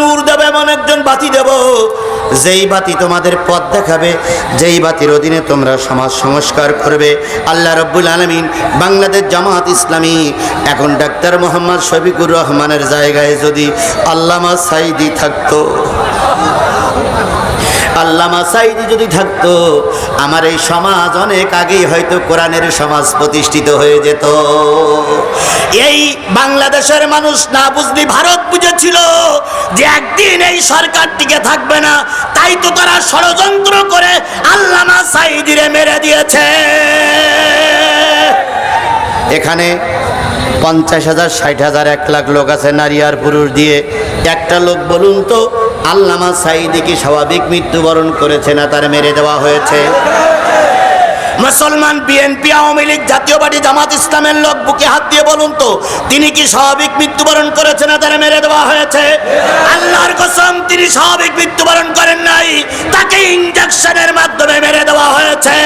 নূর দেবে, এমন একজন বাতি দেব, যেই বাতি তোমাদের পথ দেখাবে, যেই বাতির অধীনে তোমরা সমাজ সংস্কার করবে। আল্লাহ রব্বুল আলমিন বাংলাদেশ জামাত ইসলামী, এখন ডাক্তার মোহাম্মদ শফিকুর রহমানের জায়গায় যদি আল্লামা সাইদি থাকতো। আল্লামা সাইদি যদি থাকতো, আমার এই সমাজ অনেক আগেই হয়তো কোরআনের সমাজ প্রতিষ্ঠিত হয়ে যেত। এই বাংলাদেশের মানুষ না বুঝলি ভারত বুঝেছিল যে একদিন এই সরকার টিকে থাকবে না। তাই তো তারা ষড়যন্ত্র করে আল্লামা সাইদিরে মেরে দিয়েছে। এখানে পঞ্চাশ হাজার, ষাট হাজার, এক লাখ লোক আছে, নারী আর পুরুষ দিয়ে। একটা লোক বলুন তো আল্লামা সাইদি কি স্বাভাবিক মৃত্যুবরণ করেছে না তার মেরে দেওয়া হয়েছে? মুসলমান, বিএনপি, আওয়ামী লীগ জাতীয় জামাত ইসলামের লোক বুকে হাত দিয়ে বলুন তো, তিনি কি স্বাভাবিক মৃত্যুবরণ করেছে না তারা মেরে দেওয়া হয়েছে? আল্লাহর কসম, তিনি স্বাভাবিক মৃত্যুবরণ করেন নাই, তাকে ইঞ্জেকশনের মাধ্যমে মেরে দেওয়া হয়েছে।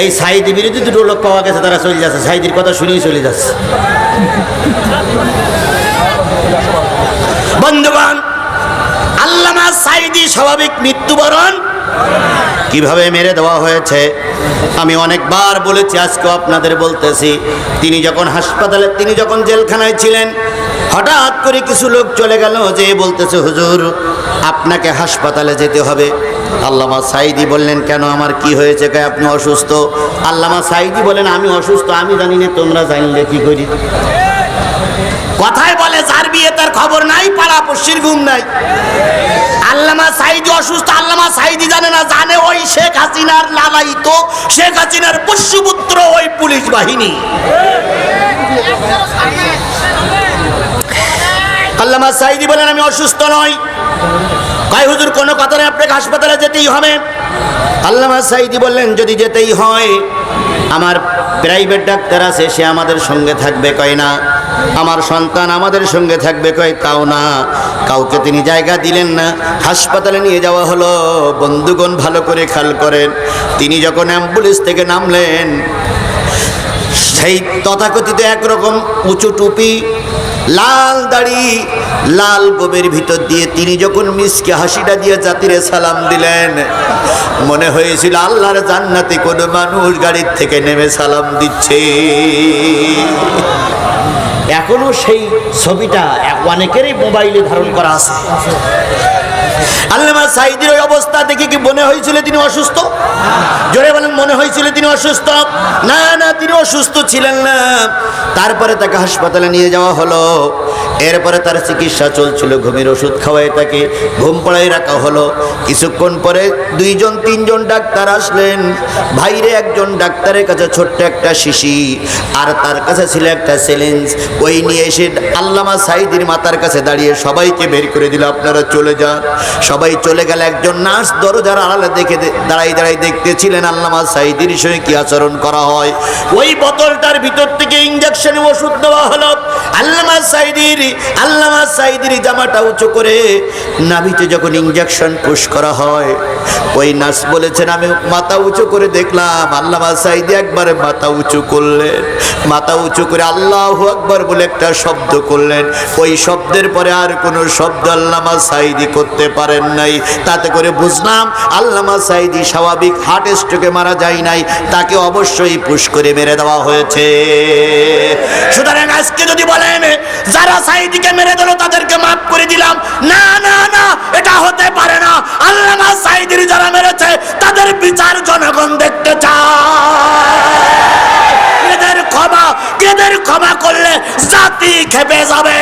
এই সাইদি বিরোধী দুটো লোক পাওয়া গেছে, তারা চলে যাচ্ছে। সাইদির কথা শুনেই চলে যাচ্ছে। স্বাভাবিক মৃত্যুবরণ কীভাবে মেরে দেওয়া হয়েছে? আমি অনেকবার বলেছি, আজকেও আপনাদের বলতেছি, তিনি যখন হাসপাতালে তিনি যখন জেলখানায় ছিলেন, হঠাৎ করে কিছু লোক চলে গেল যে বলতেছে, হুজুর, আপনাকে হাসপাতালে যেতে হবে। আল্লামা সাইদি বললেন, কেন, আমার কি হয়েছে? কয়, আপনি অসুস্থ? আল্লামা সাইদি বলেন, আমি অসুস্থ, আমি জানি না, তোমরা জানলে কি করি? কথায় বলে, যার বিয়ে তার খবর নাই পাড়া পশ্চির ঘুম নাই। সাইদি অসুস্থ, আল্লামা সাইদি জানে না, জানে ওই শেখ হাসিনার লালায়িত, শেখ হাসিনার পুষ্যপুত্র ওই পুলিশ বাহিনী। আল্লামা সাইদি বলেন, আমি অসুস্থ নই। কয়, হুজুর, কোনো কথা নেই, আপনাকে হাসপাতালে যেতেই হবে। আল্লামা সাইদি বললেন, যদি যেতেই হয়, আমার প্রাইভেট ডাক্তার আছে, সে আমাদের সঙ্গে থাকবে। কয়, না। আমার সন্তান আমাদের সঙ্গে থাকবে। কয়, তাও না। কাউকে তিনি জায়গা দিলেন না, হাসপাতালে নিয়ে যাওয়া হলো, বন্ধুগণ ভালো করে খেয়াল করেন। তিনি যখন অ্যাম্বুলেন্স থেকে নামলেন, সেই তথাকথিত একরকম উঁচু টুপি, লাল দাড়ি, লাল গোবের ভিতর দিয়ে তিনি যখন মিসকে হাসিটা দিয়ে জাতিরে সালাম দিলেন, মনে হয়েছিল আল্লাহর জান্নাতে কোনো মানুষ গাড়ির থেকে নেমে সালাম দিচ্ছে। এখনও সেই ছবিটা অনেকেরই মোবাইলে ধারণ করা আছে। আল্লামা সাইদির ওই অবস্থা দেখে কি মনে হয়েছিল তিনি অসুস্থ? জোরে বলেন, মনে হয়েছিল তিনি অসুস্থ? না না, তিনি অসুস্থ ছিলেন না। তারপরে তাকে হাসপাতালে নিয়ে যাওয়া হলো। এরপরে তার চিকিৎসা চলছিল, ঘুমের ওষুধ খাওয়াই তাকে ঘুম পড়াই রাখা হলো। কিছুক্ষণ পরে দুইজন, তিনজন ডাক্তার আসলেন। ভাইরে একজন ডাক্তারের কাছে ছোট্ট একটা শিশি আর তার কাছে ছিল একটা চ্যালেঞ্জ। ওই নিয়ে এসে আল্লামা সাইদির মাতার কাছে দাঁড়িয়ে সবাইকে বের করে দিল, আপনারা চলে যান। সবাই চলে গেলে, একজন নার্স দরজার আড়ালে দেখে দাঁড়াই দাঁড়াই দেখতেছিলেন আল্লামা সাইদির সঙ্গে কি আচরণ করা হয়। ওই বোতলটার ভিতর থেকে ইঞ্জেকশনে ওষুধ দেওয়া হলো। সাইদির, আল্লামা সাইদির জামাটা উঁচু করে যখন ইঞ্জেকশন পুশ করা হয়, ওই নার্স বলেছেন, আমি মাথা উঁচু করে দেখলাম। আল্লামা একবারে মাথা উঁচু করলেন। মাথা উঁচু করে আল্লাহ বলে একটা শব্দ করলেন। ওই শব্দের পরে আর কোনো শব্দ আল্লামা সাইদি করতে পারেন নাই। তাতে করে বুঝলাম, আল্লামা সাইদি স্বাভাবিক হার্ট স্ট্রোকে মারা যায় নাই। তাকে অবশ্যই পুশ করে মেরে দেওয়া হয়েছে। সুতরাং আজকে যদি বলেন যারা সাইদিকে মেরে দিল, তাদেরকে মাফ করে দিলাম। না না না, এটা হতে পারে না। আল্লামা সাইদির যারা মেরেছে, তাদের বিচার জনগণ দেখতে চায়। এদের ক্ষমা, কেদের ক্ষমা করলে জাতি খেপে যাবে?